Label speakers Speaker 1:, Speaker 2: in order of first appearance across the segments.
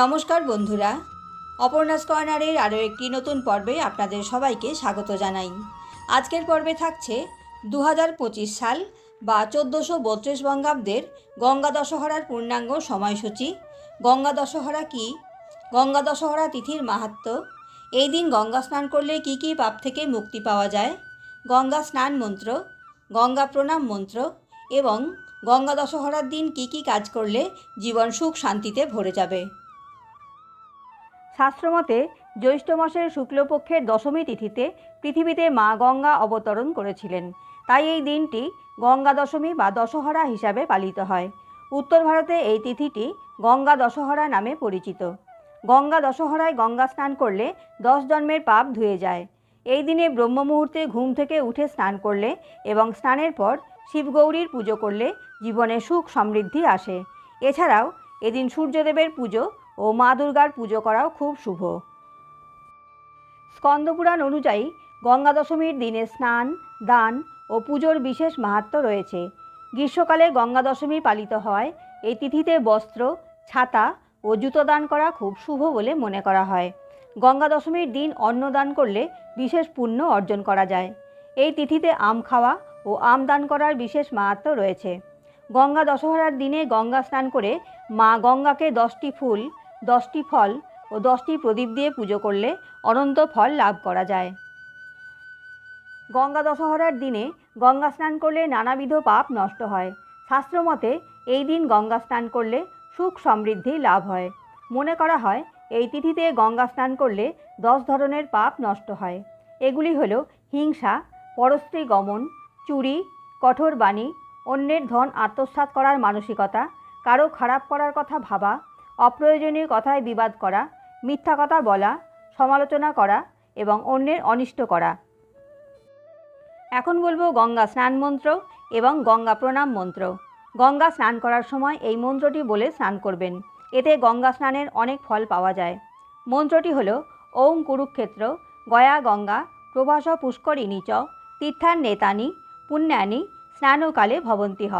Speaker 1: নমস্কার বন্ধুরা। অপর্ণাস কর্নারের আরও একটি নতুন পর্বে আপনাদের সবাইকে স্বাগত জানাই। আজকের পর্বে থাকছে দু হাজার পঁচিশ সাল বা চোদ্দোশো বত্রিশ বঙ্গাব্দের গঙ্গা দশহরার পূর্ণাঙ্গ সময়সূচি। গঙ্গা দশহরা কি? গঙ্গা দশহরা তিথির মাহাত্ম্য এই দিন গঙ্গা স্নান করলে কি কি পাপ থেকে মুক্তি পাওয়া যায়? গঙ্গা স্নান মন্ত্র, গঙ্গা প্রণাম মন্ত্র এবং গঙ্গা দশহরার দিন কি কি কাজ করলে জীবন সুখ শান্তিতে ভরে যাবে? শাস্ত্রমতে, জ্যৈষ্ঠ মাসের শুক্লপক্ষের দশমী তিথিতে পৃথিবীতে মা গঙ্গা অবতরণ করেছিলেন। তাই এই দিনটি গঙ্গা দশমী বা দশহরা হিসাবে পালিত হয়। উত্তর ভারতে এই তিথিটি গঙ্গা দশহরা নামে পরিচিত। গঙ্গা দশহরায় গঙ্গা স্নান করলে দশ জন্মের পাপ ধুয়ে যায়। এই দিনে ব্রহ্ম মুহূর্তে ঘুম থেকে উঠে স্নান করলে এবং স্নানের পর শিবগৌরীর পুজো করলে জীবনে সুখ সমৃদ্ধি আসে। এছাড়াও, এদিন সূর্যদেবের পুজো ও মা দুর্গার পুজো করাও খুব শুভ। স্কন্দপুরাণ অনুযায়ী গঙ্গা দশমীর দিনে স্নান, দান ও পুজোর বিশেষ মাহাত্ম্য রয়েছে। গ্রীষ্মকালে গঙ্গা দশমী পালিত হয়। এই তিথিতে বস্ত্র, ছাতা ও জুতো দান করা খুব শুভ বলে মনে করা হয়। গঙ্গা দশমীর দিন অন্ন দান করলে বিশেষ পুণ্য অর্জন করা যায়। এই তিথিতে আম খাওয়া ও আম দান করার বিশেষ মাহাত্ম্য রয়েছে। গঙ্গা দশহরার দিনে গঙ্গা স্নান করে মা গঙ্গাকে দশটি ফুল দশটি ফল ও দশটি প্রদীপ দিয়ে পুজো করলে অনন্ত ফল লাভ করা যায়। গঙ্গা দশহরার দিনে গঙ্গা স্নান করলে নানাবিধ পাপ নষ্ট হয়। শাস্ত্রমতে এই দিন গঙ্গা স্নান করলে সুখ সমৃদ্ধি লাভ হয়। মনে করা হয়, এই তিথিতে গঙ্গা স্নান করলে দশ ধরনের পাপ নষ্ট হয়। এগুলি হল হিংসা, পরস্ত্রী গমন, চুরি, কঠোর বাণী, অন্যের ধন আত্মসাৎ করার মানসিকতা, কারও খারাপ করার কথা ভাবা অপ্রয়োজনীয় কথায় বিবাদ করা, মিথ্যা কথা বলা, সমালোচনা করা এবং অন্যের অনিষ্ট করা। এখন বলব গঙ্গা স্নান মন্ত্র এবং গঙ্গা প্রণাম মন্ত্র। গঙ্গা স্নান করার সময় এই মন্ত্রটি বলে স্নান করবেন। এতে গঙ্গা স্নানের অনেক ফল পাওয়া যায়। মন্ত্রটি হল, ওম কুরুক্ষেত্র, গয়া গঙ্গা, প্রভাস পুষ্করিণী চ তীর্থার নেতানি, পুণ্যানি, স্নানকালে ভবন্তি হ।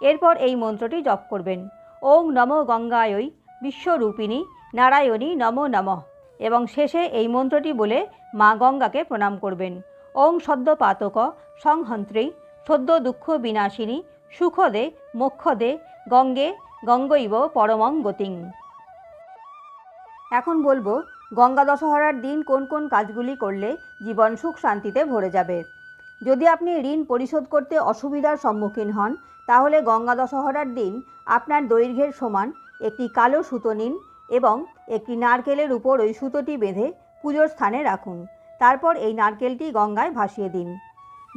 Speaker 1: এরপর এই মন্ত্রটি জপ করবেন। ওং নম গঙ্গায়ই বিশ্বরূপিণী, নারায়ণী, নম নমঃ। এবং শেষে এই মন্ত্রটি বলে মা গঙ্গাকে প্রণাম করবেন। ওং সদ্য পাতক সংহন্ত্রী সদ্য দুঃখ বিনাশিনী সুখদে, মোক্ষদে, গঙ্গে, গঙ্গৈব, পরমং গতিং। এখন বলব, গঙ্গা দশহরার দিন কোন কোন কাজগুলি করলে জীবন সুখ শান্তিতে ভরে যাবে? যদি আপনি ঋণ পরিশোধ করতে অসুবিধার সম্মুখীন হন, তাহলে গঙ্গা দশহরার দিন আপনার দৈর্ঘ্যের সমান একটি কালো সুতো নিন এবং একটি নারকেলের উপর ওই সুতোটি বেঁধে পুজোর স্থানে রাখুন। তারপর এই নারকেলটি গঙ্গায় ভাসিয়ে দিন।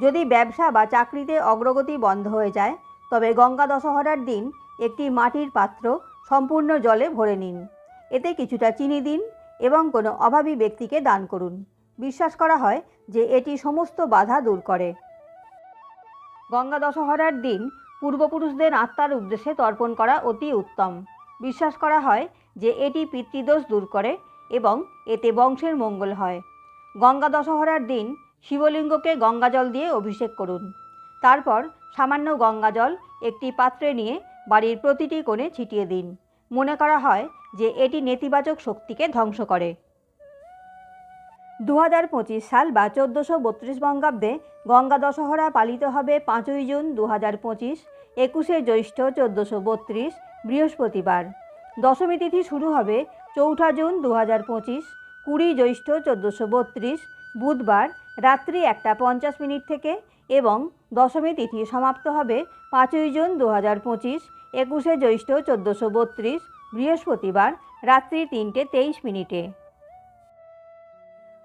Speaker 1: যদি ব্যবসা বা চাকরিতে অগ্রগতি বন্ধ হয়ে যায়, তবে গঙ্গা দশহরার দিন একটি মাটির পাত্র সম্পূর্ণ জলে ভরে নিন। এতে কিছুটা চিনি দিন এবং কোনো অভাবী ব্যক্তিকে দান করুন। বিশ্বাস করা হয় যে এটি সমস্ত বাধা দূর করে। গঙ্গা দশহরার দিন পূর্বপুরুষদের আত্মার উদ্দেশ্যে তর্পণ করা অতি উত্তম। বিশ্বাস করা হয় যে এটি পিতৃদোষ দূর করে এবং এতে বংশের মঙ্গল হয়। গঙ্গা দশহরার দিন শিবলিঙ্গকে গঙ্গাজল দিয়ে অভিষেক করুন। তারপর সামান্য গঙ্গাজল একটি পাত্রে নিয়ে বাড়ির প্রতিটি কোণে ছিটিয়ে দিন। মনে করা হয় যে এটি নেতিবাচক শক্তিকে ধ্বংস করে। দু হাজার পঁচিশ সাল বা চোদ্দোশো বত্রিশ বঙ্গাব্দে গঙ্গা দশহরা পালিত হবে পাঁচই জুন দু হাজার পঁচিশ, একুশে জ্যৈষ্ঠ চোদ্দোশো বত্রিশ বৃহস্পতিবার। দশমী তিথি শুরু হবে চৌঠা জুন দু হাজার পঁচিশ, কুড়ি জ্যৈষ্ঠ চোদ্দোশো বত্রিশ, বুধবার রাত্রি একটা পঞ্চাশ মিনিট থেকে এবং দশমী তিথি সমাপ্ত হবে পাঁচই জুন দু হাজার পঁচিশ, একুশে জ্যৈষ্ঠ চোদ্দোশো বত্রিশ, বৃহস্পতিবার রাত্রি তিনটে তেইশ মিনিটে।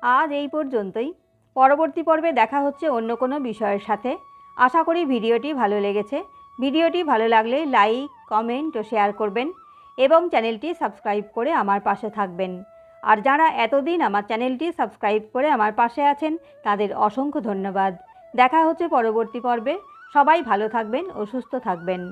Speaker 1: আজ এই পর্যন্তই। পরবর্তী পর্বে দেখা হচ্ছে অন্য কোনো বিষয়ের সাথে। আশা করি ভিডিওটি ভালো লেগেছে। ভিডিওটি ভালো লাগলে লাইক কমেন্ট ও শেয়ার করবেন এবং চ্যানেলটি সাবস্ক্রাইব করে আমার পাশে থাকবেন। আর যারা এতদিন আমার চ্যানেলটি সাবস্ক্রাইব করে আমার পাশে আছেন, তাদের অসংখ্য ধন্যবাদ। দেখা হচ্ছে পরবর্তী পর্বে। সবাই ভালো থাকবেন ও সুস্থ থাকবেন।